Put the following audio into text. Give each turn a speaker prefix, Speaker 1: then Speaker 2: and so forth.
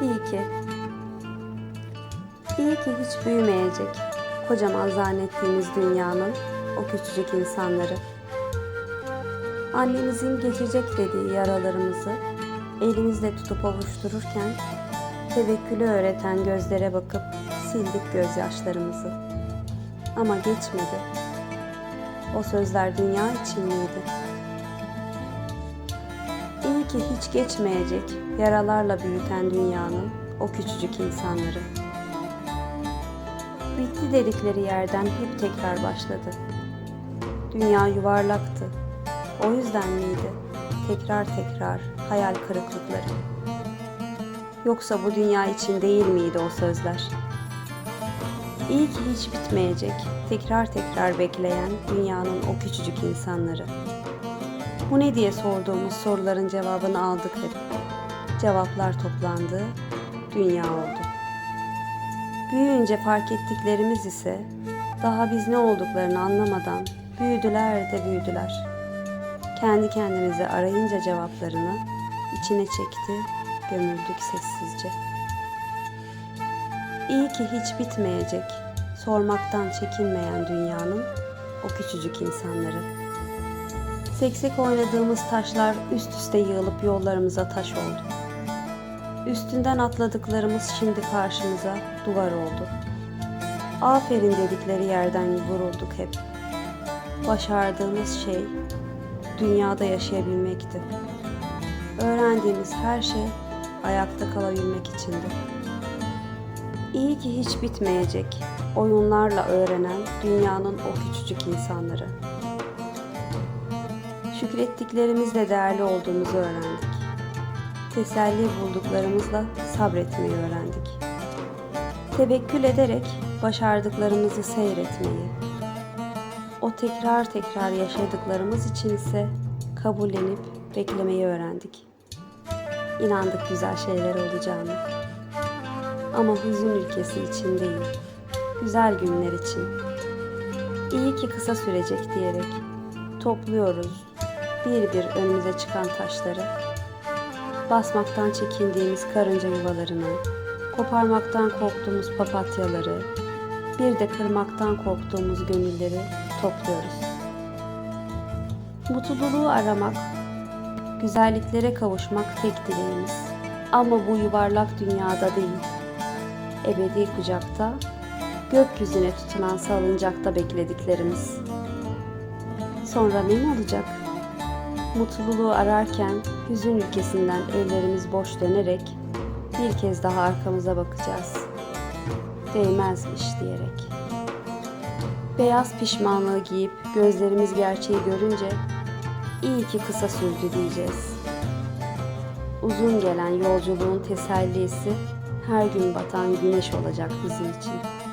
Speaker 1: ki. İyi ki hiç büyümeyecek. Kocaman zannettiğimiz dünyanın o küçücük insanları. Annemizin geçecek dediği yaralarımızı elimizle tutup ovuştururken tevekkülü öğreten gözlere bakıp sildik gözyaşlarımızı. Ama geçmedi. O sözler dünya için miydi? Ki hiç geçmeyecek yaralarla büyüten dünyanın o küçücük insanları. Bitti dedikleri yerden hep tekrar başladı. Dünya yuvarlaktı. O yüzden miydi? Tekrar tekrar hayal kırıklıkları. Yoksa bu dünya için değil miydi o sözler? İyi ki hiç bitmeyecek, tekrar tekrar bekleyen dünyanın o küçücük insanları. Bu ne diye sorduğumuz soruların cevabını aldık hep. Cevaplar toplandı, dünya oldu. Büyüyünce fark ettiklerimiz ise daha biz ne olduklarını anlamadan büyüdüler de büyüdüler. Kendi kendimize arayınca cevaplarını içine çekti, gömüldük sessizce. İyi ki hiç bitmeyecek, sormaktan çekinmeyen dünyanın o küçücük insanları. Seksek oynadığımız taşlar üst üste yığılıp yollarımıza taş oldu. Üstünden atladıklarımız şimdi karşımıza duvar oldu. Aferin dedikleri yerden vurulduk hep. Başardığımız şey dünyada yaşayabilmekti. Öğrendiğimiz her şey ayakta kalabilmek içindi. İyi ki hiç bitmeyecek oyunlarla öğrenen dünyanın o küçücük insanları. Şükrettiklerimizle değerli olduğumuzu öğrendik. Teselli bulduklarımızla sabretmeyi öğrendik. Tevekkül ederek başardıklarımızı seyretmeyi, o tekrar tekrar yaşadıklarımız için ise kabullenip beklemeyi öğrendik. İnandık güzel şeyler olacağını. Ama hüzün ülkesi için değil, güzel günler için. İyi ki kısa sürecek diyerek topluyoruz bir bir önümüze çıkan taşları. Basmaktan çekindiğimiz karınca yuvalarını, koparmaktan korktuğumuz papatyaları, bir de kırmaktan korktuğumuz gönülleri topluyoruz. Mutluluğu aramak, güzelliklere kavuşmak tek dileğimiz. Ama bu yuvarlak dünyada değil, ebedi kucakta, gökyüzüne tutulan salıncakta beklediklerimiz. Sonra ne olacak? Mutluluğu ararken hüzün ülkesinden ellerimiz boş dönerek bir kez daha arkamıza bakacağız. Değmezmiş diyerek. Beyaz pişmanlığı giyip gözlerimiz gerçeği görünce iyi ki kısa sürdü diyeceğiz. Uzun gelen yolculuğun tesellisi her gün batan güneş olacak bizim için.''